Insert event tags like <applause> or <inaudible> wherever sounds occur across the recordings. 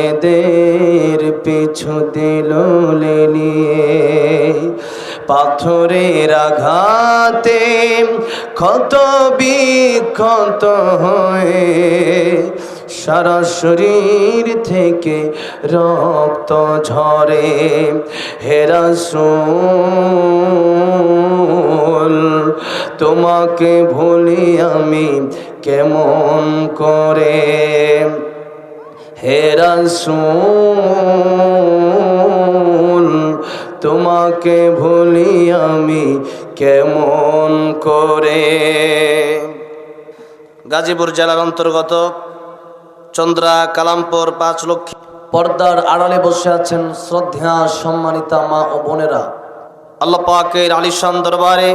এদের পিছু দিল নিয়ে পাথরের আঘাতে ক্ষত বিক্ষত হয়ে সারা শরীর থেকে রক্ত ঝরে। হেরাসুল তোমাকে ভুলি আমি কেমন করে? হে রাসূল, তোমাকে ভুলি আমি কেমন করে? গাজীপুর জেলার অন্তর্গত চন্দ্রা কালামপুর পাঁচ লক্ষ পর্দার আড়ালে বসে আছেন শ্রদ্ধা সম্মানিতা মা ও বোনেরা। আল্লাহ পাকের আলিশান দরবারে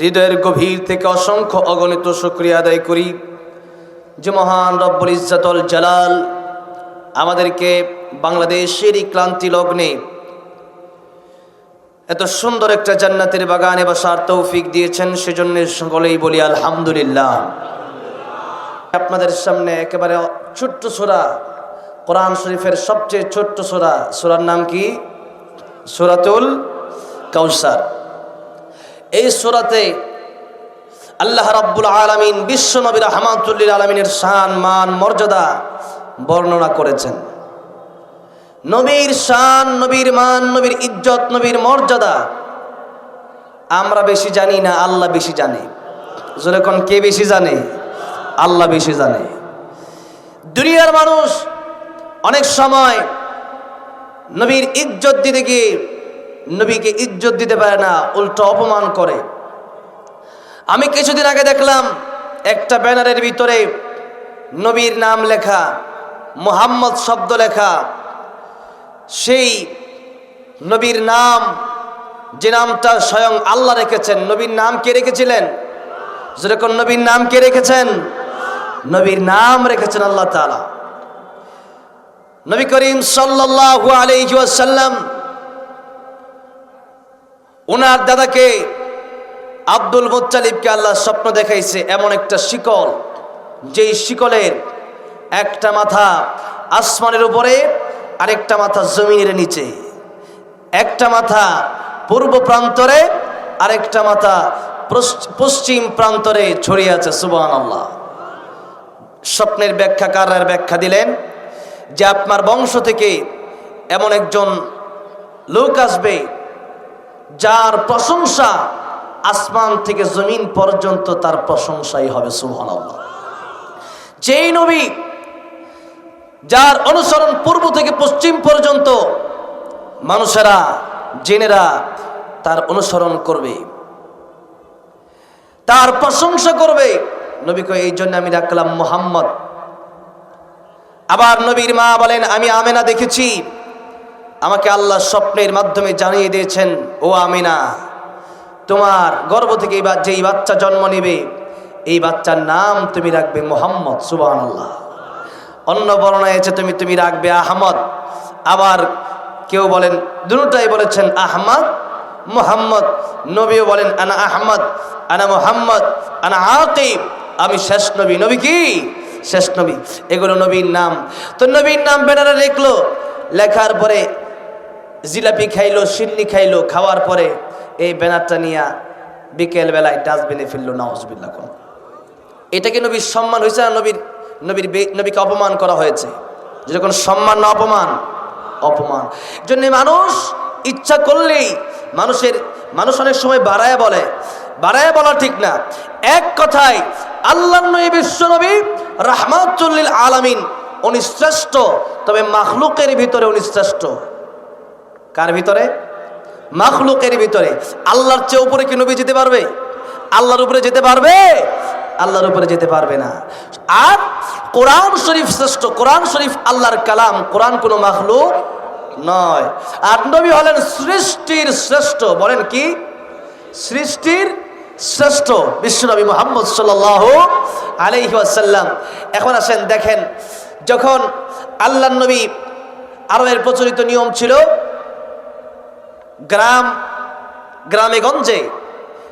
হৃদয়ের গভীর থেকে অসংখ্য অগণিত শুক্রিয়া আদায় করি। যে মহান রব্বুল ইজ্জাতুল জালাল আমাদেরকে বাংলাদেশের এই ক্লান্তি লগ্নে এত সুন্দর একটা জান্নাতের বাগানে বসার তৌফিক দিয়েছেন, সেজন্য সকলেই বলি আলহামদুলিল্লাহ। আপনাদের সামনে একেবারে ছোট্ট সোরা, কোরআন শরীফের সবচেয়ে ছোট্ট সোরা, সোরার নাম কি? সোরাতুল কাউসার। এই সোরাতে আল্লাহ রাব্বুল আলমিন বিশ্ব নবীর রহমাতুল্লিল আলমিনের শান, মান, মর্যাদা বর্ণনা করেছেন। নবীর শান, নবীর মান, নবীর ইজ্জত, নবীর মর্যাদা আমরা বেশি জানি না, আল্লাহ বেশি জানে। যেরকম কে বেশি জানে? আল্লাহ বেশি জানে। দুনিয়ার মানুষ অনেক সময় নবীর ইজ্জত দিতে গিয়ে নবীকে ইজ্জত দিতে পারে না, উল্টো অপমান করে। আমি কিছুদিন আগে দেখলাম একটা ব্যানারের ভিতরে নবীর নাম লেখা, মোহাম্মদ শব্দ লেখা। সেই নবীর নাম, যে নামটা স্বয়ং আল্লাহ রেখেছেন। নবীর নাম কে রেখেছিলেন? যেরকম নবীর নাম কে রেখেছেন? নবীর নাম রেখেছেন আল্লাহ তালা নবী করিম সাল্লাল্লাহু আলাইহি ওয়াসাল্লাম ওনার দাদাকে আব্দুল মুত্তালিবকে আল্লাহ স্বপ্ন দেখাইছে এমন একটা শিকল, যেই শিকলের একটা মাথা আসমানের উপরে, আরেকটা মাথা জমিনের নিচে। একটা মাথা পূর্ব প্রান্তরে, আরেকটা মাথা পশ্চিম প্রান্তরে ছড়িয়ে আছে সুবান আল্লাহ স্বপ্নের ব্যাখ্যাকারের ব্যাখ্যা দিলেন? যে আপনার বংশ থেকে এমন একজন লোক আসবে, যার প্রশংসা আসমান থেকে জমিন পর্যন্ত তার প্রশংসাই হবে সুহান যেই নবী যার অনুসরণ পূর্ব থেকে পশ্চিম পর্যন্ত মানুষেরা, জেনেরা তার অনুসরণ করবে, তার প্রশংসা করবে। নবীকে এই জন্য আমি রাখলাম মোহাম্মদ। আবার নবীর মা বলেন, আমি আমেনা দেখেছি। আমাকে আল্লাহ স্বপ্নের মাধ্যমে জানিয়ে দিয়েছেন, ও আমিনা। তোমার গর্ব থেকে এই যেই বাচ্চা জন্ম নেবে, এই বাচ্চার নাম তুমি রাখবে মোহাম্মদ আল্লাহ অন্য বর্ণায় আছে তুমি তুমি রাখবে আহমদ। আবার কেউ বলেন, দুটাই বলেছেন আহমদ, মোহাম্মদ। নবীও বলেন, আনা আহমদ, আনা মোহাম্মদ, আনা আকিব আমি শেষ নবী নবী কি? শেষ নবী। এগুলো নবীর নাম। তো নবীর নাম বেনারে লিখলো, লেখার পরে জিলাপি খাইলো, সিন্নি খাইলো, খাওয়ার পরে এই ব্যানারটা নিয়ে বিকেল বেলায় ডাস্টবিনে ফেলল নওয়াজবিল্লা কোন। এটা কি নবীর সম্মান হয়েছে না নবীর নবীর নবীকে অপমান করা হয়েছে? যেরকম সম্মান না অপমান অপমান। জন্য মানুষ ইচ্ছা করলেই মানুষের, মানুষ অনেক সময় বাড়ায় বলে। বাড়ায় বলা ঠিক না। এক কথায় আল্লাহ নবী, বিশ্ব নবী রাহমাতুল্লিল আলামিন, উনি শ্রেষ্ঠ, তবে মাখলুকের ভিতরে উনি শ্রেষ্ঠ। কার ভিতরে? মাখলুকের ভিতরে। আল্লাহর চেয়ে উপরে কি নবী যেতে পারবে? আল্লাহর উপরে যেতে পারবে? আল্লাহর উপরে যেতে পারবে না। আর কোরআন শরীফ শ্রেষ্ঠ। কোরআন শরীফ আল্লাহর কালাম। কোরআন কোনো মাখলুক নয়। আর নবী হলেন সৃষ্টির শ্রেষ্ঠ। বলেন কি? সৃষ্টির শ্রেষ্ঠ। বিশ্বনবী মোহাম্মদ সাল আলাইহি আসাল্লাম এখন আসেন, দেখেন, যখন আল্লাহ নবী আরবের প্রচলিত নিয়ম ছিল গ্রাম গ্রামে গঞ্জে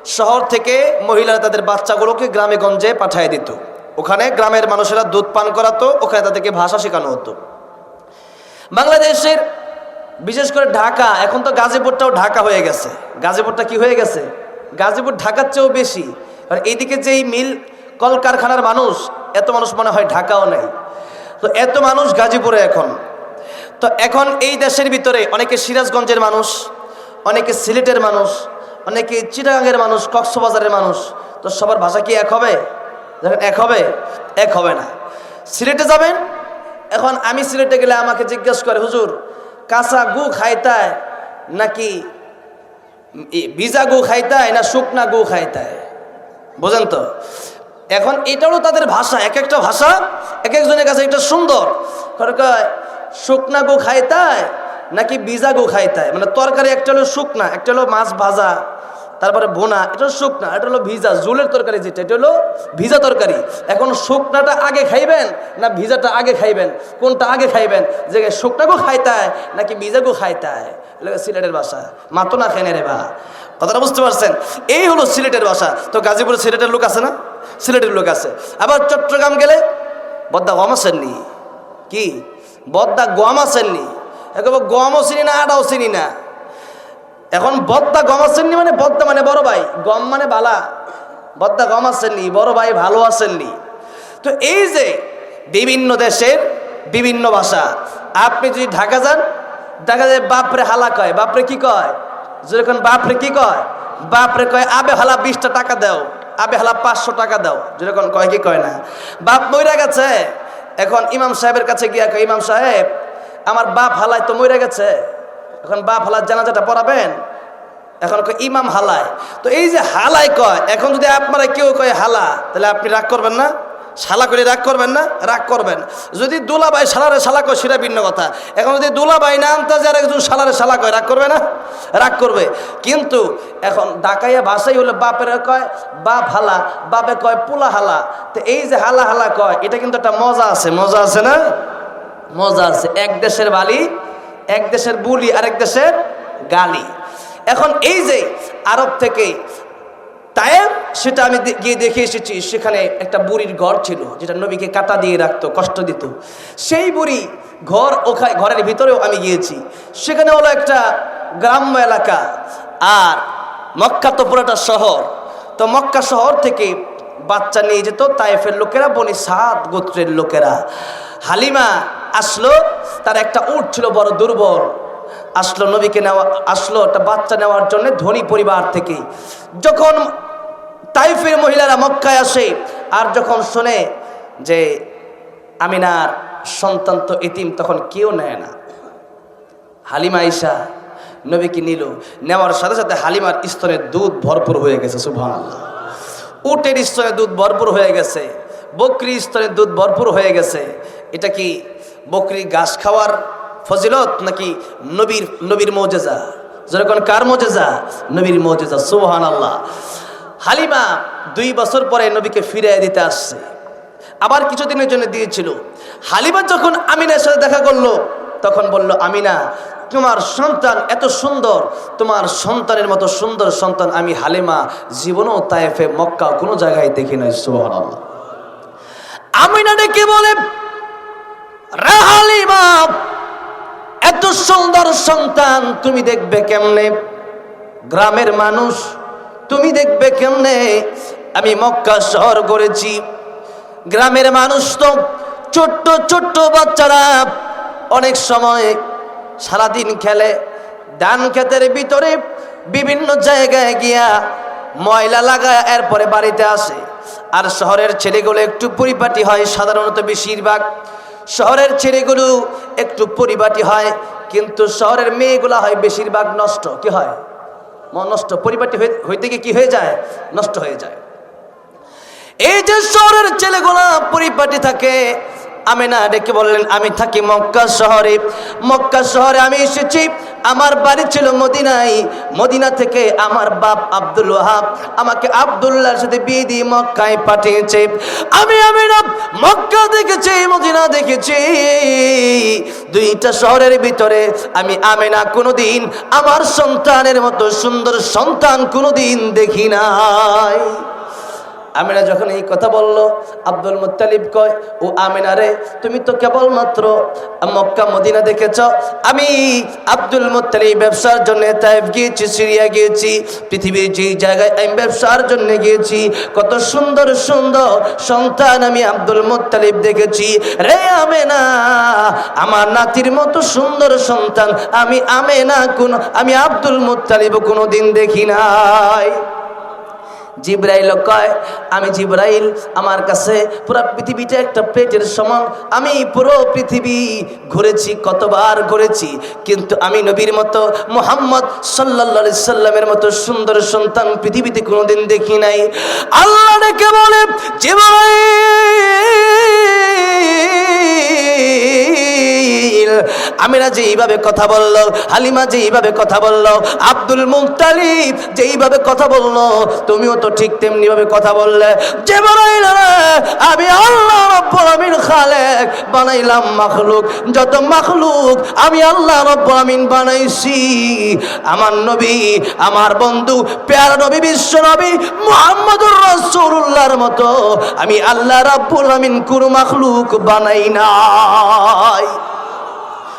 শহর থেকে মহিলারা তাদের বাচ্চাগুলোকে গ্রামে গঞ্জে পাঠিয়ে দিত। ওখানে গ্রামের মানুষেরা দুধ পান করাতো, ওখানে তাদেরকে ভাষা শেখানো হতো। বাংলাদেশের, বিশেষ করে ঢাকা, এখন তো গাজীপুরটাও ঢাকা হয়ে গেছে। গাজীপুরটা কি হয়ে গেছে? গাজীপুর ঢাকার চেয়েও বেশি। কারণ এইদিকে যেই মিল কলকারখানার মানুষ, এত মানুষ মনে হয় ঢাকাও নেই। তো এত মানুষ গাজীপুরে এখন। তো এখন এই দেশের ভিতরে অনেকে সিরাজগঞ্জের মানুষ অনেকে সিলেটের মানুষ, অনেকে চিটাগাঙ্গের মানুষ, কক্সবাজারের মানুষ। তো সবার ভাষা কি এক হবে? দেখেন, এক হবে? এক হবে না। সিলেটে যাবেন? এখন আমি সিলেটে গেলে আমাকে জিজ্ঞেস করে, হুজুর, কাঁচা গু খাইতায় নাকি ভিজা গু খাইতায় না শুকনা গু খাইতায়? বোঝেন তো? এখন এটাও তাদের ভাষা, এক একটা ভাষা এক একজনের কাছে একটা সুন্দর। শুকনা গু খাইতায় নাকি ভিজা গু খাইতায়? মানে তরকারি একটা হলো শুকনা, একটা হলো মাছ ভাজা, তারপরে বোনা এটা হলো শুকনা, এটা হলো ভিজা জুলের তরকারি যেটা, এটা হলো ভিজা তরকারি। এখন শুকনাটা আগে খাইবেন না ভিজাটা আগে খাইবেন? কোনটা আগে খাইবেন? যে শুকনা গু খাইতায় নাকি ভিজা গু খাইতায় সিলেটের ভাষা। মাতো না খেনে রে বা। কথাটা বুঝতে পারছেন? এই হলো সিলেটের ভাষা। তো গাজীপুরে সিলেটের লোক আছে না? সিলেটের লোক আছে। আবার চট্টগ্রাম গেলে বদ্দা গম আসেননি। কি? বদ্দা গম আসেননি। একেবারে গমও চিনি না আটাও চিনি না। এখন বদ্দা গম আসেননি মানে বদ্দা মানে বড় ভাই, গম মানে বালা। বদ্দা গম আসেননি বড় ভাই ভালো আসেননি তো এই যে বিভিন্ন দেশের বিভিন্ন ভাষা, আপনি যদি ঢাকা যান, দেখা যায় বাপরে হালা কয়, বাপরে কি কয়? যেরকম বাপরে কি কয়? বাপরে কয়, আবে হালা বিশটা টাকা দাও, আবে হালা পাঁচশো টাকা দাও। যেরকম কয় কি কয় না। বাপ মইরা গেছে, এখন ইমাম সাহেবের কাছে গিয়া কয়, ইমাম সাহেব আমার বাপ হালায় তো মরে গেছে। এখন বাপ হালার জানাজাটা পড়াবেন? এখন ইমাম হালায়। তো এই যে হালায় কয়, এখন যদি আপনারা কেউ কয় হালা, তাহলে আপনি রাগ করবেন না? শালা করে রাগ করবেন না? রাগ করবেন। যদি দুলাবাই শালারে শালা কয়, সেটা ভিন্ন কথা। এখন যদি দুলাবাই না আনতে যার একজন শালারে শালা কয়, রাগ করবে না? রাগ করবে। কিন্তু এখন ডাকাইয়া ভাষাই হলো বাপের কয়, বাপ হালা, বাপে কয় পোলা হালা। তো এই যে হালা হালা কয়, এটা কিন্তু একটা মজা আছে মজা আছে না? মজা আছে। এক দেশের বালি, এক দেশের বুলি, আরেক দেশের গালি। এখন এই যে আরব থেকে তায়েব, সেটা আমি গিয়ে দেখে এসেছি, সেখানে একটা বুড়ির ঘর ছিল, যেটা নবীকে কাটা দিয়ে রাখতো, কষ্ট দিত। সেই বুড়ি ঘর ওখানে, ঘরের ভিতরেও আমি গিয়েছি। সেখানে হলো একটা গ্রাম্য এলাকা, আর মক্কা তো পুরোটা শহর। তো মক্কা শহর থেকে বাচ্চা নিয়ে যেত তাইফের লোকেরা, বনি সাত গোত্রের লোকেরা। হালিমা আসলো, তার একটা উট ছিল বড় দুর্বল। আসলো নবীকে নেওয়া, আসলো একটা বাচ্চা নেওয়ার জন্য ধনী পরিবার থেকে। যখন তাইফের মহিলারা মক্কায় আসে, আর যখন শোনে যে আমিনার সন্তান তো এতিম, তখন কেউ নেয় না। হালিমা ইসা নবীকে নিল। নেওয়ার সাথে সাথে হালিমার স্তনের দুধ ভরপুর হয়ে গেছে সুভান উটের স্তনে দুধ ভরপুর হয়ে গেছে বকরি স্তনে দুধ ভরপুর হয়ে গেছে। এটা কি বকরি ঘাস খাওয়ার ফজিলত নাকি নবীর নবীর মৌজেজা? যেরকম কার মৌজেজা? নবীর মৌজেজা সুবহান আল্লাহ হালিমা দুই বছর পরে নবীকে ফিরিয়ে দিতে আসছে। আবার কিছুদিনের জন্য দিয়েছিল। হালিমা যখন আমিনার সাথে দেখা করল, তখন বলল, আমিনা, তোমার সন্তান এত সুন্দর, তোমার সন্তানের মতো সুন্দর সন্তান আমি হালিমা জীবনও তায়েফে মক্কা কোনো জায়গায় দেখি নাই, সুবহানাল্লাহ। আমিনা ডেকে বলে রে হালিমা এত সুন্দর সন্তান তুমি দেখবে কেমনে? গ্রামের মানুষ, তুমি দেখবে কেমনে? আমি মক্কা শহর করেছি। গ্রামের মানুষ তো ছোট্ট ছোট্ট বাচ্চারা অনেক সময় সারাদিন খেলে, ধান ক্ষেতের ভিতরে বিভিন্ন জায়গায় গিয়া ময়লা লাগায়, এরপরে বাড়িতে আসে। আর শহরের ছেলেগুলো একটু পরিপাটি হয়, সাধারণত বেশিরভাগ। শহরের ছেলেগুলো একটু পরিপাটি হয়, কিন্তু শহরের মেয়েগুলা হয় বেশিরভাগ নষ্ট। কি হয়? নষ্ট। পরিপাটি হইতে গিয়ে কি হয়ে যায়? নষ্ট হয়ে যায়। এই যে শহরের ছেলেগুলা পরিপাটি থাকে আমি না ডেকে বললেন, আমি থাকি মক্কা শহরে। মক্কা শহরে আমি এসেছি। আমার বাড়ি ছিল মদিনায়। মদিনা থেকে আমার বাপ আব্দুল ওয়াহাব আমাকে আব্দুল্লাহর সাথে বিয়ে দিয়ে মক্কায় পাঠিয়েছে। আমি আমি মক্কা দেখেছি, মদিনা দেখেছি। দুইটা শহরের ভিতরে আমি আমেনা কোনোদিন, আমার সন্তানের মতো সুন্দর সন্তান কোনোদিন দেখি নাই। আমিনা যখন এই কথা বলল, আব্দুল মুত্তালিব কয়, ও আমিনা রে, তুমি তো কেবলমাত্র মক্কা, মদিনা দেখেছ। আমি আব্দুল মুত্তালিব ব্যবসার জন্য তাইফ গিয়েছি, সিরিয়া গিয়েছি, পৃথিবীর যেই জায়গায় আমি ব্যবসার জন্য গিয়েছি, কত সুন্দর সুন্দর সন্তান আমি আব্দুল মুত্তালিব দেখেছি। রে আমেনা, আমার নাতির মতো সুন্দর সন্তান আমি আমেনা কোন, আমি আব্দুল মুত্তালিব কোনো দিন দেখি নাই। জিব্রাইল কয়, আমি জিব্রাইল, আমার কাছে পুরো পৃথিবীটা একটা প্লেটের সমান। আমি পুরো পৃথিবী ঘুরেছি, কতবার ঘুরেছি। কিন্তু আমি নবীর মতো মোহাম্মদ সাল্লা সাল্লামের মতো সুন্দর সন্তান পৃথিবীতে কোনোদিন দেখি নাই। আল্লাহ ডেকে বলে, জিব্রাইল! আমিরা যেইভাবে কথা বলল, হালিমা যেইভাবে কথা বলল, আব্দুল মুক্তালিব যেইভাবে কথা বলল, তুমিও তো ঠিক তেমনি ভাবে কথা বললে। যে আমি আল্লাহ রব্বুল আমিন খালেক বানাইলাম মাখলুক। যত মাখলুক আমি আল্লাহ রব্বুল আমিন বানাইছি। আমার নবী, আমার বন্ধু, পেয়ারা নবী, বিশ্ব নবী মুহাম্মদুর রাসূলুল্লাহর মতো আমি আল্লাহ রাব্বুল আমিন কোনো মাখলুক বানাই নাই।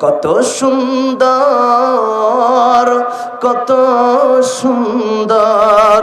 কত সুন্দর কত সুন্দর।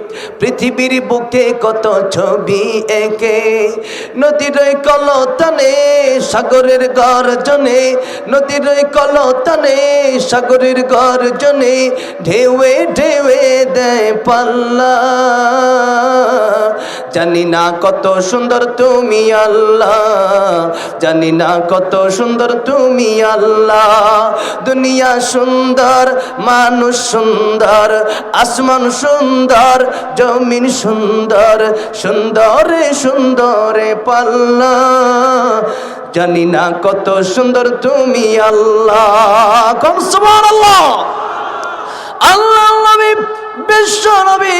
পৃথিবীর বুকে কত ছবি একে? নদীর কল কলতানে, সাগরের গর্জনে নদীর কল কলতানে, সাগরের গর্জনে, ঢেউয়ে ঢেউয়ে দেয় পাল্লা। জানি না কত সুন্দর তুমি আল্লাহ। জানি না কত সুন্দর তুমি আল্লাহ। দুনিয়া সুন্দর, মানুষ সুন্দর, আসমান সুন্দর, জমিন সুন্দর, সুন্দরে সুন্দরে পাল্লা। জানি না কত সুন্দর তুমি আল্লাহ। কম সুবহানাল্লাহ। আল্লাহ নবী বিশ্ব নবী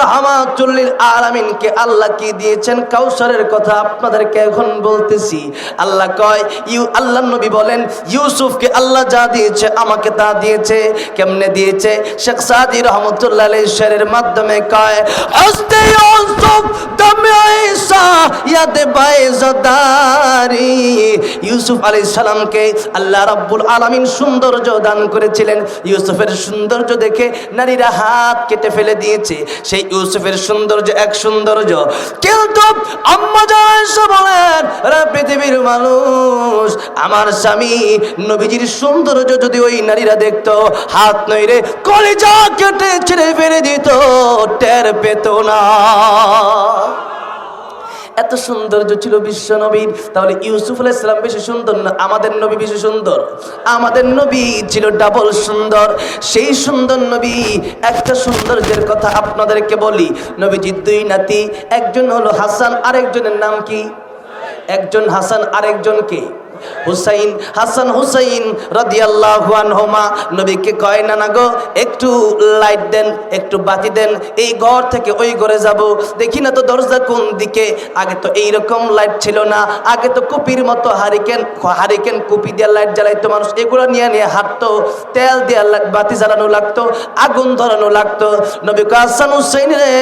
রহমাতুল্লিল আলামিনকে আল্লাহ কি দিয়েছেন? কাউসারের কথা আপনাদেরকে এখন বলতেছি। আল্লাহ কয়, ইউ আল্লাহ নবী বলেন, ইউসুফকে আল্লাহ যা দিয়েছে আমাকে তা দিয়েছে। কেমনে দিয়েছে? শেখ সাদি রহমতুল্লাহ আলাইহির মাধ্যমে কয়, হস্তে ইউসুফ দমে ঈসা, ইয়াদে বাইজাদারি। ইউসুফ আলাইহিস সালামকে আল্লাহ রাব্বুল আলামিন সৌন্দর্য দান করেছিলেন। ইউসুফের সৌন্দর্য দেখে নারীরা হাত কেটে ফেলে দিয়েছে। সেই ইউসুফের সৌন্দর্য, এক সৌন্দর্য। কিন্তু আম্মা জায়েশা বলেন পৃথিবীর মানুষ। আমার স্বামী নবীজির সৌন্দর্য যদি ওই নারীরা দেখতো, হাত নইরে কলিজা কেটে ছেড়ে ফেলে দিত, টের পেত না। এত সৌন্দর্য ছিল বিশ্ব নবীর। তাহলে ইউসুফ আলাহ ইসলাম বেশি সুন্দর না আমাদের নবী বেশি সুন্দর? আমাদের নবী ছিল ডাবল সুন্দর। সেই সুন্দর নবী, একটা সৌন্দর্যের কথা আপনাদেরকে বলি। নবীজির দুই নাতি, একজন হলো হাসান, আরেকজনের নাম কি? একজন হাসান, আরেকজন কে? হুসাইন, হাসান হুসাইন রাদিয়াল্লাহু আনহুমা। নবীকে কয় না না গো, একটু লাইট দেন, একটু বাতি দেন, এই ঘর থেকে ওই ঘরে যাব। দেখি না তো দরজা কোন দিকে? আগে তো এই রকম লাইট ছিল না। আগে তো কুপির মতো হারিকেন হারিকেন কুপি দিয়ে লাইট জ্বালাইতো মানুষ। এগুলো নিয়ে নিয়ে হাঁটতো। তেল দিয়ে বাতি জ্বালানো লাগতো, আগুন ধরানো লাগতো। নবী হাসান হুসাইন রে,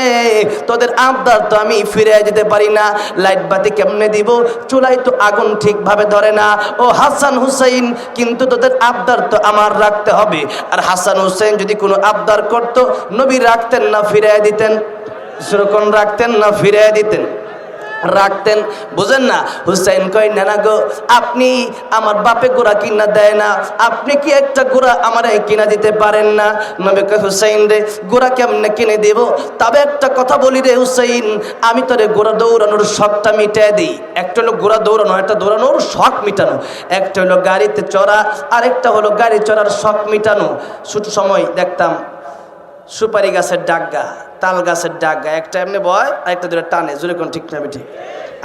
তোদের আবদার তো আমি ফিরে যেতে পারি না। লাইট বাতি কেমনে দিব? চুলাই তো আগুন ঠিকভাবে ধরে না। ও হাসান হুসাইন, কিন্তু তোদের আবদার তো আমার রাখতে হবে। আর হাসান হুসাইন যদি কোনো আবদার করতো, নবী রাখতেন না ফিরে দিতেন। সেরকম রাখতেন না ফিরে দিতেন। রাখতেন। বুঝেন না? হুসাইন কয়, নানা গো, আপনি আমার বাপে গোড়া কিনা দেয় না। আপনি কি একটা গোড়া আমার কিনা দিতে পারেন না? নবী কয়, হুসাইন রে, গোড়া কেমনে কিনে দেব? তবে একটা কথা বলি রে হুসাইন, আমি তোরে গোড়া দৌড়ানোর শখটা মিটাই দিই। একটা হলো গোড়া দৌড়ানো একটা দৌড়ানোর শখ মিটানো। একটা হলো গাড়িতে চড়া, আরেকটা হলো গাড়ি চড়ার শখ মিটানো। ছোট সময় দেখতাম সুপারি গাছের ডাগা তাল গাছের ডাক গায়ে। একটা এমনি বয়, আরেকটা দুটো টানে। জোরে কোন ঠিক না ঠিক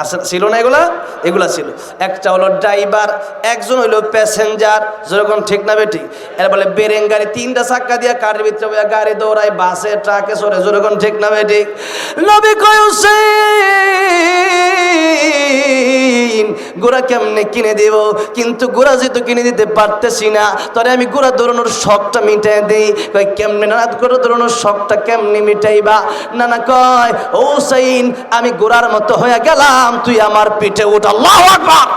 আসলে ছিল না এগুলা? এগুলা ছিল। একটা হলো ড্রাইভার একজন হইল প্যাসেঞ্জার যেরকম ঠিক না বেটি এর বলে বেরেং গাড়ি, তিনটা চাক্কা দিয়া কারের ভিতরে গাড়ি দৌড়ায়, বাসে, ট্রাকে সরে যেরকম ঠিক না বেটি নবী কয়, হুসেইন, গোড়া কেমনে কিনে দেব? কিন্তু গোড়া যেহেতু কিনে দিতে পারতেছি না তবে আমি গোড়া দৌড়ানোর শখটা মিটাই দিই। কয়, কেমনে? নানা, গোড়া দৌড়ানোর শখটা কেমনে মিটাইবা? নানা কয় ও সাইন আমি গোড়ার মতো হয়ে গেলাম। তুই আমার পিঠে উঠ, আল্লাহ আকবার!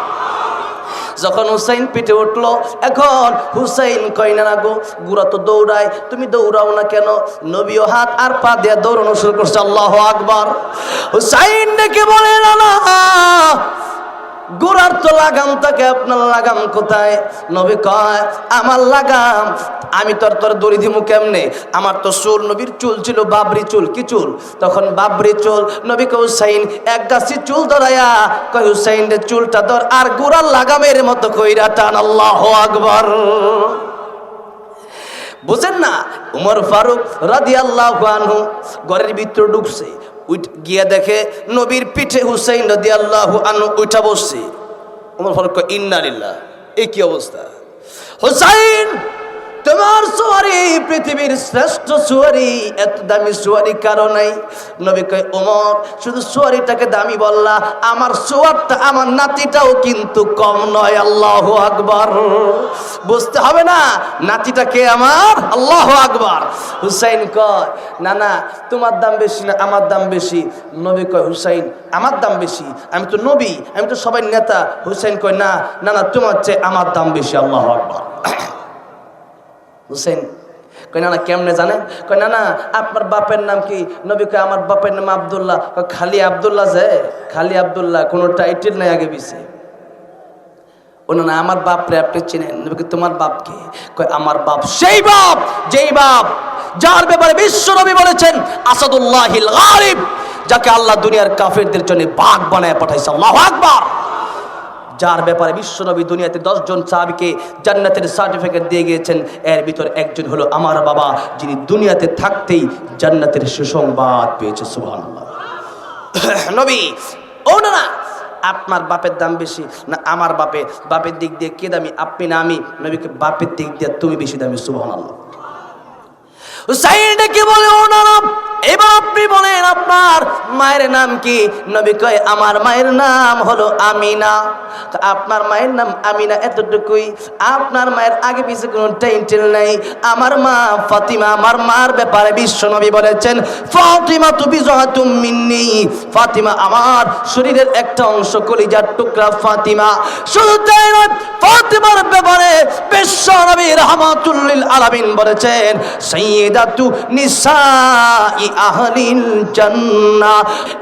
যখন হুসাইন পিঠে উঠল, এখন হুসাইন কয় না গো, গুড়া তো দৌড়ায়, তুমি দৌড়াও না কেন? নবীও হাত আর পা দিয়ে দৌড়ানো শুরু করছে, আল্লাহ আকবার! হুসাইন ডেকে বলে না গোড়ার তো লাগাম তাকে, আপনার লাগাম কোথায়? নবী কয়, আমার লাগাম, আমি তোর তোর দড়ি দিমু কেমনে আমার তো চুল, নবীর চুল ছিল বাবরি চুল, কি চুল? তখন বাবরি চুল নবী কে হুসাইন এক গাছি চুল ধরাইয়া কয়, হুসাইন রে, চুলটা ধর, আর গোড়ার লাগামের মতো কইরা টান, আল্লাহ আকবর। বুঝেন না, উমর ফারুক রাদি আল্লাহ ঘরের ভিতরে উঠ গিয়ে দেখে নবীর পিঠে হুসাইন রদি আল্লাহ আনু উঠা বসছে। আমার ফারুক কয়, ইন্না লিল্লাহ। এই কি অবস্থা? হুসাইন তোমার সুয়ারি, পৃথিবীর শ্রেষ্ঠ সুয়ারি, এত দামি সুয়ারি কারও নাই। নবী কয়, ওমর, শুধু সুয়ারিটাকে দামি বললা, আমার সুয়ারটা, আমার নাতিটাও কিন্তু কম নয়, আল্লাহ আকবর। বুঝতে হবে না, নাতিটা কে আমার? আল্লাহ আকবর। হুসাইন কয় না না তোমার দাম বেশি না, আমার দাম বেশি। নবী কয়, হুসাইন, আমার দাম বেশি, আমি তো নবী, আমি তো সবাই নেতা। হুসাইন কয়, না না না তোমার চেয়ে আমার দাম বেশি, আল্লাহ আকবার। হুসেন কই না কেমনে জানেন কই না আপনার বাপের নাম কি? নবী কয় আমার বাপের নাম আবদুল্লাহ। খালি আবদুল্লাহ যে? খালি আবদুল্লাহ কোনো টাইটেল নাই আগে না আমার বাপ রে আপনি চিনেন? নবী কয়, তোমার বাপ কি? কয় আমার বাপ। সেই বাপ যেই বাপ যার ব্যাপারে বিশ্ব নবী বলেছেন আসাদুল্লাহিল গালিব যাকে আল্লাহ দুনিয়ার কাফেরদের জন্য বাঘ বানায় পাঠাইছে। আল্লাহু আকবার! যার ব্যাপারে বিশ্বনবী দুনিয়াতে দশজন সাহাবিকে জান্নাতের সার্টিফিকেট দিয়ে গিয়েছেন, এর ভিতর একজন হলো আমার বাবা, যিনি দুনিয়াতে থাকতেই জান্নাতের সুসংবাদ পেয়েছে, সুবহানাল্লাহ। <coughs> নবী, ও না আপনার বাপের দাম বেশি না আমার বাপে? বাপের দিক দিয়ে কে দামি, আপনি না আমি? নবীকে বাপের দিক দিয়ে তুমি বেশি দামি, সুবহানাল্লাহ। হুসাইন ডেকে বলে ও না না, এবার আপনি বলেন আপনার মায়ের নাম কি? নবী কয় আমার মায়ের নাম হলো আমিনা। আপনার মায়ের নাম আমিনা এতটুকুই। আপনার মায়ের আগে পিছে কোনো টাইটেল নাই। আমার মা ফাতিমা আমার মার ব্যাপারে বিশ্ব নবী বলেছেন ফাতিমা তুমি জহাতুম মিন্নি। ফাতিমা আমার শরীরের একটা অংশ কলিজার টুকরা ফাতিমা। শুধু তাই ফাতিমার ব্যাপারে বিশ্ব নবী রহমাতুল্লিল আলামিন বলেছেন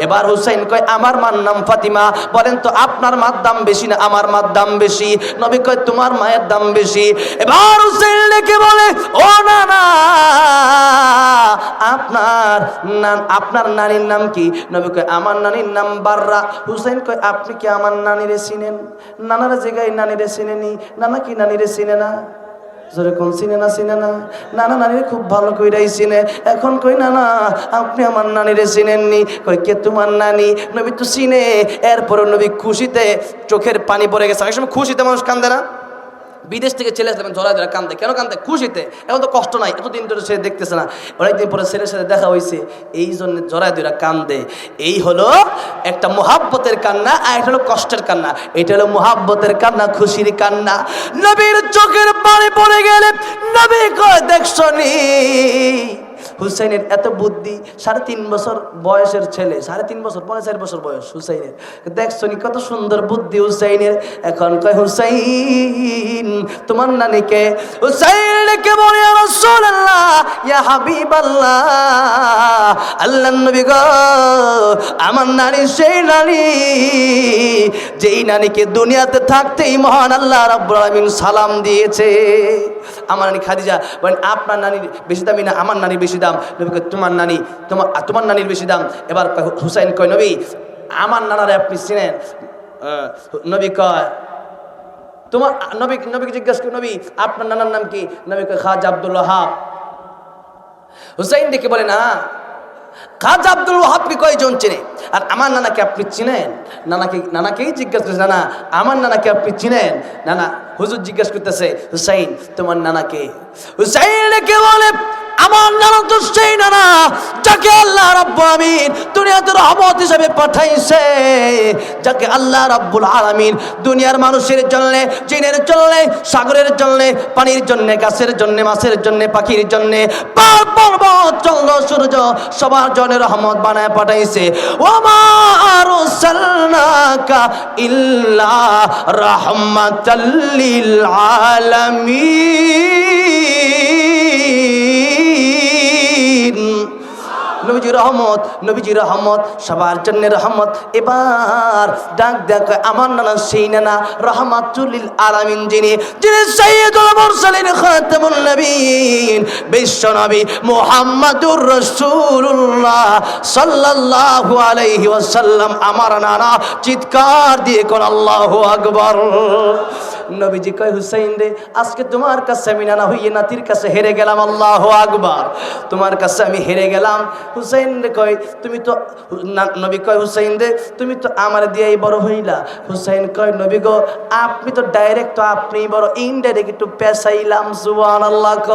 এবার হুসাইন কয়, আমার মার নাম ফাতিমা। বলেন তো, আপনার মার দাম বেশি না, আমার মার দাম বেশি? নবী কয়, তোমার মায়ের দাম বেশি। এবার হুসাইন লেখে বলে, ও না না, আপনার নাম, আপনার নানির নাম কি? নবী কয়, আমার নানির নাম বাররা। হুসাইন কয়, আপনি কি আমার নানিরে চিনেন? নানার জায়গায় নানিরে চিনেনি। নানা কি নানিরে চিনে না? জোরে কোন চিনে না চিনে না? নানা নানিরে খুব ভালো কইরাই চিনে। এখন কই না না আপনি আমার নানিরে চিনেননি। কই, কে তোমার নানি? নবী তো চিনে। এরপরে নবী খুশিতে চোখের পানি পড়ে গেছে। অনেক সময় খুশিতে মানুষ কান্দে না। বিদেশ থেকে ছেলে আসলে জড়ায় ধরে কান্দে। কেন কান্দে? খুশিতে। এখন তো কষ্ট নাই। এতদিন ধরে সে দেখতেছে না। অনেকদিন পরে ছেলের সাথে দেখা হয়েছে এই জন্য জড়ায় ধরে কান্দে। এই হলো একটা মোহাব্বতের কান্না আর এটা হলো কষ্টের কান্না। এটা হলো মোহাব্বতের কান্না, খুশির কান্না। নবীর চোখের পানি পড়ে গেলে, নবী কয়, দেখছ নি? হুসাইনের এত বুদ্ধি, সাড়ে তিন বছর বয়সের ছেলে, সাড়ে তিন বছর পনেরো চার বছর বয়স হুসাইনের। দেখছ নি কত সুন্দর বুদ্ধি হুসাইনের? এখন কয়, হুসাইন, তোমার নানিকে হুসাইনকে ডেকে বলে "ইয়া রাসূলুল্লাহ ইয়া হাবিবাল্লাহ আল্লাহ নবী গো আমার নারী সেই নারী যেই নারীকে দুনিয়াতে থাকতেই মহান আল্লাহ রাব্বুল আলামিন সালাম দিয়েছে। আমার নানি খাদিজা বলেন আপনার নানির বেশি দামি না আমার নানির বেশি দাম। নবী কয়, তোমার নানি তোমার তোমার নানির বেশি দাম। এবার হুসাইন কয় নবী আমার নানারে আপনি চিনেন? নবী কয় তোমার নবী, নবীকে জিজ্ঞাসা করি, নবী, আপনার নানার নাম কি? নবী খাজা আব্দুল ওহাব হুসাইন দেখে বলে, না, খাজা আব্দুল ওহাবকে কয়জন চেনে? আর আমার নানাকে আপনি চিনেন? নানাকে, নানাকেই জিজ্ঞাসা করছে নানা, আমার নানাকে আপনি চিনেন? নানা, হুজুর জিজ্ঞাসা করতেছে, হুসাইন, তোমার নানাকে? হুসাইন ডেকে বলে আমার নানা তো সেই নানা, যাকে আল্লাহ রাব্বুল আমিন দুনিয়াতে রহমত হিসেবে পাঠাইছে, যাকে আল্লাহ রাব্বুল আলামিন দুনিয়ার মানুষের জন্য, জিনের জন্য, সাগরের জন্য, পানির জন্য, গাছের জন্য, মাছের জন্য, পাখির জন্য, পার পর্বত, চন্দ্র, সূর্য সবার জন্য রহমত বানায় পাঠাইছে। ওমা আরসালনাকা ইল্লা রাহমাতাল আলামিন। নবীজি রহমত নবীজি রহমত, সবার জন্য রহমত। এবার ডাক দেখ আমার নানা সেই নানা রহমাতুল্লিল আলামিন যিনি যিনি সাইয়্যিদুল মুরসালিন খাতামুন নবীন, বিশ্ব নবী মুহাম্মাদুর রাসূলুল্লাহ সাল্লাল্লাহু আলাইহি ওয়াসাল্লাম। আমার নানা চিৎকার দিয়ে কোন, আল্লাহু আকবার। নবীজি কয়, হুসাইন রে, আজকে তোমার কাছে আমি নানা হইয়ে নাতির কাছে হেরে গেলাম, আল্লাহ আকবার। তোমার কাছে আমি হেরে গেলাম। হুসাইন রে কয়, তুমি তো নবী কয়, হুসাইন রে, তুমি তো আমার দিয়েই বড় হইলা। হুসাইন কয়, নবী গো, আপনি তো ডাইরেক্ট তো আপনি বড় ইনডাইরেক্ট একটু পেশাইলাম সুবান আল্লাহ ক।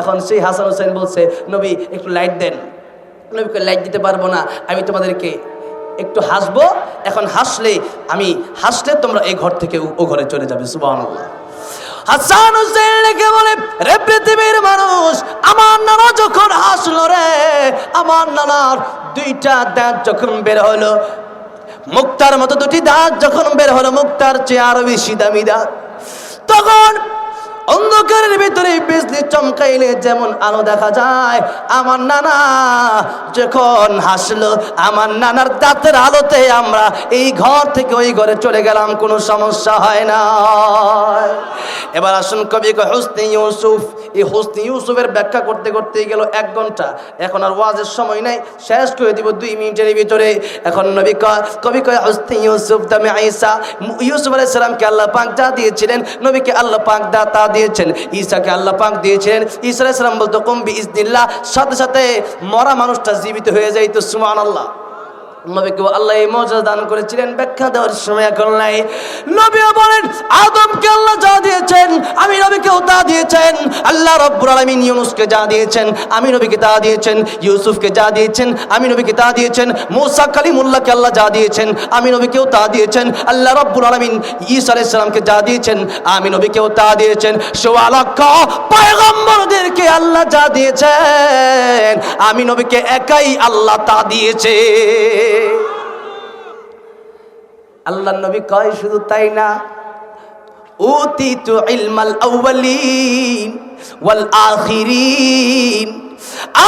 এখন সেই হাসান হুসাইন বলছে, নবী, একটু লাইট দেন। নবীকে লাইট দিতে পারব না, আমি তোমাদেরকে একটু হাসবো। এখন হাসলে, আমি হাসলে তোমরা এই ঘর থেকে ও- ঘরে চলে যাবে, সুবহানাল্লাহ। হাসান হুসেন লেগে বলে, রে পৃথিবীর মানুষ, আমার নানা যখন হাসলো রে, আমার নানার দুইটা দাঁত যখন বের হলো, মুক্তার মতো দুটি দাঁত যখন বের হলো, মুক্তার চেয়ে আরও বেশি দামি দাঁত। তখন অন্ধকারের ভিতরে বিজলি চমকাইলে যেমন আলো দেখা যায়। আমার নানা যখন হাসলো, আমার নানার দাঁতের আলোতে আমরা এই ঘর থেকে ওই ঘরে চলে গেলাম, কোনো সমস্যা হয় না। এবার আসুন কবি হুসনি ইউসুফ। এই হুসনি ইউসুফের ব্যাখ্যা করতে করতে গেল এক ঘণ্টা। এখন আর ওয়াজের সময় নাই, শেষ করে দিব দুই মিনিটের ভিতরে। এখন নবী কবি কয়, হুসনি ইউসুফ দামে আইসা। ইউসুফ আলাইহিস সালামকে আল্লাহ পাক যা দিয়েছিলেন, নবীকে আল্লাহ পাক দা তা দিয়েছেন। ঈশাকে আল্লাহ পাক দিয়েছেন আলাইহিস সালাম বলতো কম্বি ইসনিল্লাহ সাথে সাথে মরা মানুষটা জীবিত হয়ে যাইতো, সুবহানাল্লাহ। নবীকে আল্লাহ এই মজা দান করেছিলেন, ব্যাখ্যা দেওয়ার সময় এখন নাই। নবীও বলেন, আদমকে আল্লাহ যা দিয়েছেন, আমি নবীকেও তা দিয়েছেন। আল্লাহ রব্বুল আলামিন ইউনুসকে যা দিয়েছেন, আমি নবীকে তা দিয়েছেন। ইউসুফকে যা দিয়েছেন, আমি নবীকে তা দিয়েছেন। মুসা কালিমুল্লাহকে আল্লাহ যা দিয়েছেন, আমি নবীকেও তা দিয়েছেন। আল্লাহ রব্বুল আলামিন ঈসা আলাইহিস সালামকে যা দিয়েছেন, আমি নবীকেও তা দিয়েছেন। সোয়া লক্ষ আল্লাহ যা দিয়েছেন, আমি নবীকে একাই আল্লাহ তা দিয়েছে আল্লাহ নবী কয়, শুধু তাই না, উতিতু ইলমাল আউয়ালিন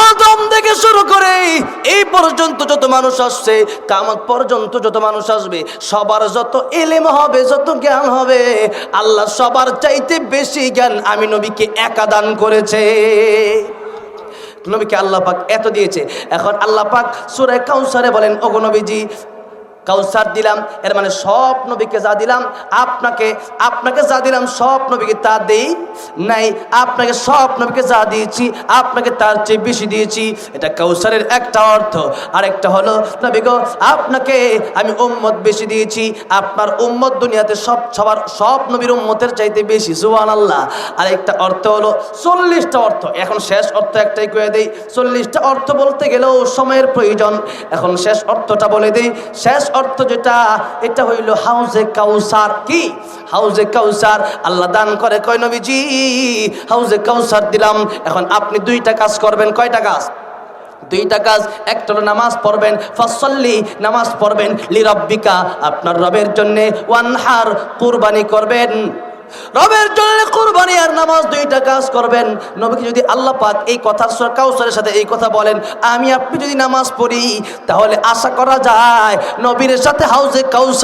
আদম থেকে শুরু করে এই পর্যন্ত যত মানুষ আসছে, কামত পর্যন্ত যত মানুষ আসবে, সবার যত এলেম হবে, যত জ্ঞান হবে, আল্লাহ সবার চাইতে বেশি জ্ঞান আমি নবীকে একা দান করেছে। নবীকে আল্লাহ পাক এত দিয়েছে। এখন আল্লাহ পাক সুরে কাউসারে বলেন, ওগো নবীজি কাউসার দিলাম, এর মানে সব নবীকে যা দিলাম, আপনাকে আপনাকে যা দিলাম, সব নবীকে তা দেই নাই, আপনাকে সব নবীকে যা দিয়েছি, আপনাকে তার চেয়ে বেশি দিয়েছি। এটা কাউসারের একটা অর্থ। আরেকটা হলো, নবী গো, আপনাকে আমি উম্মত বেশি দিয়েছি, আপনার উম্মত দুনিয়াতে সব সবার, সব নবীর উম্মতের চাইতে বেশি সুবান আল্লাহ আরেকটা অর্থ হলো, চল্লিশটা অর্থ। এখন শেষ অর্থ একটাই করে দেই, চল্লিশটা অর্থ বলতে গেলেও সময়ের প্রয়োজন। এখন শেষ অর্থটা বলে দেই, শেষ অর্থ যেটা, এটা হইল হাউজে কাউসার কি? হাউজে কাউসার, আল্লাহ দান করে। কয় নবীজি? হাউজে কাউসার দিলাম। এখন আপনি দুইটা কাজ করবেন। কয়টা কাজ? দুইটা কাজ। একটা নামাজ পড়বেন। ফসল্লি নামাজ পড়বেন। লিরব্বিকা, আপনার রবের জন্যে। ওয়ানহার, কুরবানি করবেন। রবের জন্য কোরবানি আর নামাজ দুইটা কাজ করবেন। নবীকে যদি আল্লাহ পাক এই কথার সূরা কাউসারের সাথে এই কথা বলেন, আমি আপনি যদি নামাজ পড়ি, তাহলে আশা করা যায় নবীর সাথে হাউজে কাউসার